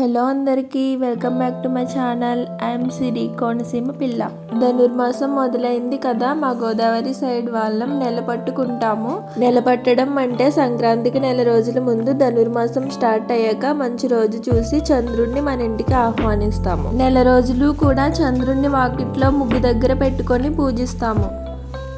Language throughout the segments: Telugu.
హలో అందరికీ welcome back to my channel. I'm Siri Konaseema పిల్ల. ధనుర్మాసం మొదలైంది కదా మా గోదావరి సైడ్ వాళ్ళం నిలబట్టుకుంటాము నిలబట్టడం అంటే సంక్రాంతికి నెల రోజుల ముందు ధనుర్మాసం స్టార్ట్ అయ్యాక మంచి రోజు చూసి చంద్రుణ్ణి మన ఇంటికి ఆహ్వానిస్తాము. నెల రోజులు కూడా చంద్రుణ్ణి వాకిట్లో ముగ్గు దగ్గర పెట్టుకొని పూజిస్తాము.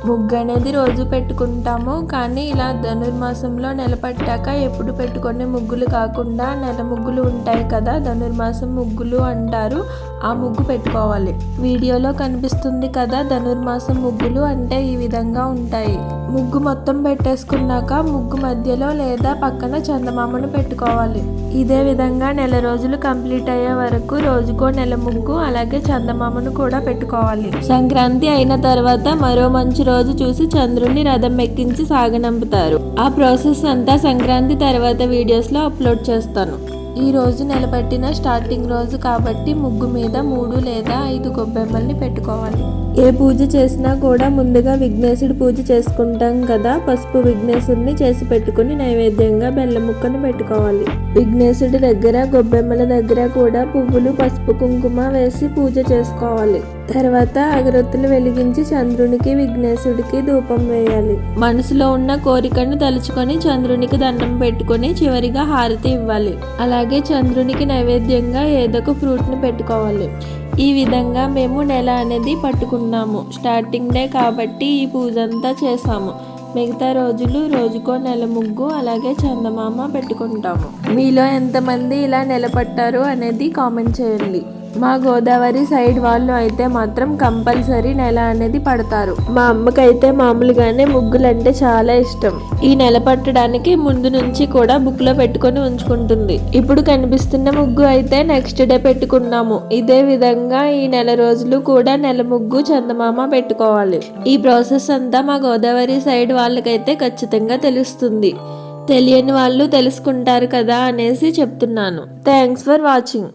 ముగ్గు అనేది రోజు పెట్టుకుంటాము కానీ ఇలా ధనుర్మాసంలో నెల పట్టాక ఎప్పుడు పెట్టుకునే ముగ్గులు కాకుండా నెల ముగ్గులు ఉంటాయి కదా ధనుర్మాసం ముగ్గులు అంటారు ఆ ముగ్గు పెట్టుకోవాలి. వీడియోలో కనిపిస్తుంది కదా ధనుర్మాసం ముగ్గులు అంటే ఈ విధంగా ఉంటాయి. ముగ్గు మొత్తం పెట్టేసుకున్నాక ముగ్గు మధ్యలో లేదా పక్కన చందమామను పెట్టుకోవాలి. ఇదే విధంగా నెల రోజులు కంప్లీట్ అయ్యే వరకు రోజుకో నెల ముగ్గు అలాగే చందమామను కూడా పెట్టుకోవాలి. సంక్రాంతి అయిన తర్వాత మరో మంచి రోజు చూసి చంద్రుని రథం ఎక్కించి సాగనంపుతారు. ఆ ప్రాసెస్ అంతా సంక్రాంతి తర్వాత వీడియోస్లో అప్లోడ్ చేస్తాను. ఈ రోజు నిలబెట్టిన స్టార్టింగ్ రోజు కాబట్టి ముగ్గు మీద మూడు లేదా ఐదు గొబ్బెమ్మల్ని పెట్టుకోవాలి. ఏ పూజ చేసినా కూడా ముందుగా విఘ్నేశుడి పూజ చేసుకుంటాం కదా పసుపు విఘ్నేశుడిని చేసి పెట్టుకుని నైవేద్యంగా బెల్లం ముక్కను పెట్టుకోవాలి. విఘ్నేశుడి దగ్గర గొబ్బెమ్మల దగ్గర కూడా పువ్వులు పసుపు కుంకుమ వేసి పూజ చేసుకోవాలి. తర్వాత అగరొత్తులు వెలిగించి చంద్రునికి విఘ్నేశుడికి ధూపం వేయాలి. మనసులో ఉన్న కోరికను తలుచుకొని చంద్రునికి దండం పెట్టుకొని చివరిగా హారతి ఇవ్వాలి. అలా అలాగే చంద్రునికి నైవేద్యంగా ఏదో ఒక ఫ్రూట్ని పెట్టుకోవాలి. ఈ విధంగా మేము నెల అనేది పట్టుకున్నాము. స్టార్టింగ్ డే కాబట్టి ఈ పూజ అంతా చేసాము మిగతా రోజులు రోజుకో నెల ముగ్గు అలాగే చందమామ పెట్టుకుంటాము. మీలో ఎంతమంది ఇలా నిలబట్టారు అనేది కామెంట్ చేయండి. మా గోదావరి సైడ్ వాళ్ళు అయితే మాత్రం కంపల్సరీ నెల అనేది పడతారు. మా అమ్మకైతే మామూలుగానే ముగ్గులు అంటే చాలా ఇష్టం. ఈ నెల పట్టడానికి ముందు నుంచి కూడా బుక్లో పెట్టుకొని ఉంచుకుంటుంది. ఇప్పుడు కనిపిస్తున్న ముగ్గు అయితే నెక్స్ట్ డే పెట్టుకున్నాము. ఇదే విధంగా ఈ నెల రోజులు కూడా నెల ముగ్గు చందమామ పెట్టుకోవాలి. ఈ ప్రాసెస్ అంతా మా గోదావరి సైడ్ వాళ్ళకైతే ఖచ్చితంగా తెలుస్తుంది. తెలియని వాళ్ళు తెలుసుకుంటారు కదా అనేసి చెప్తున్నాను. Thanks for watching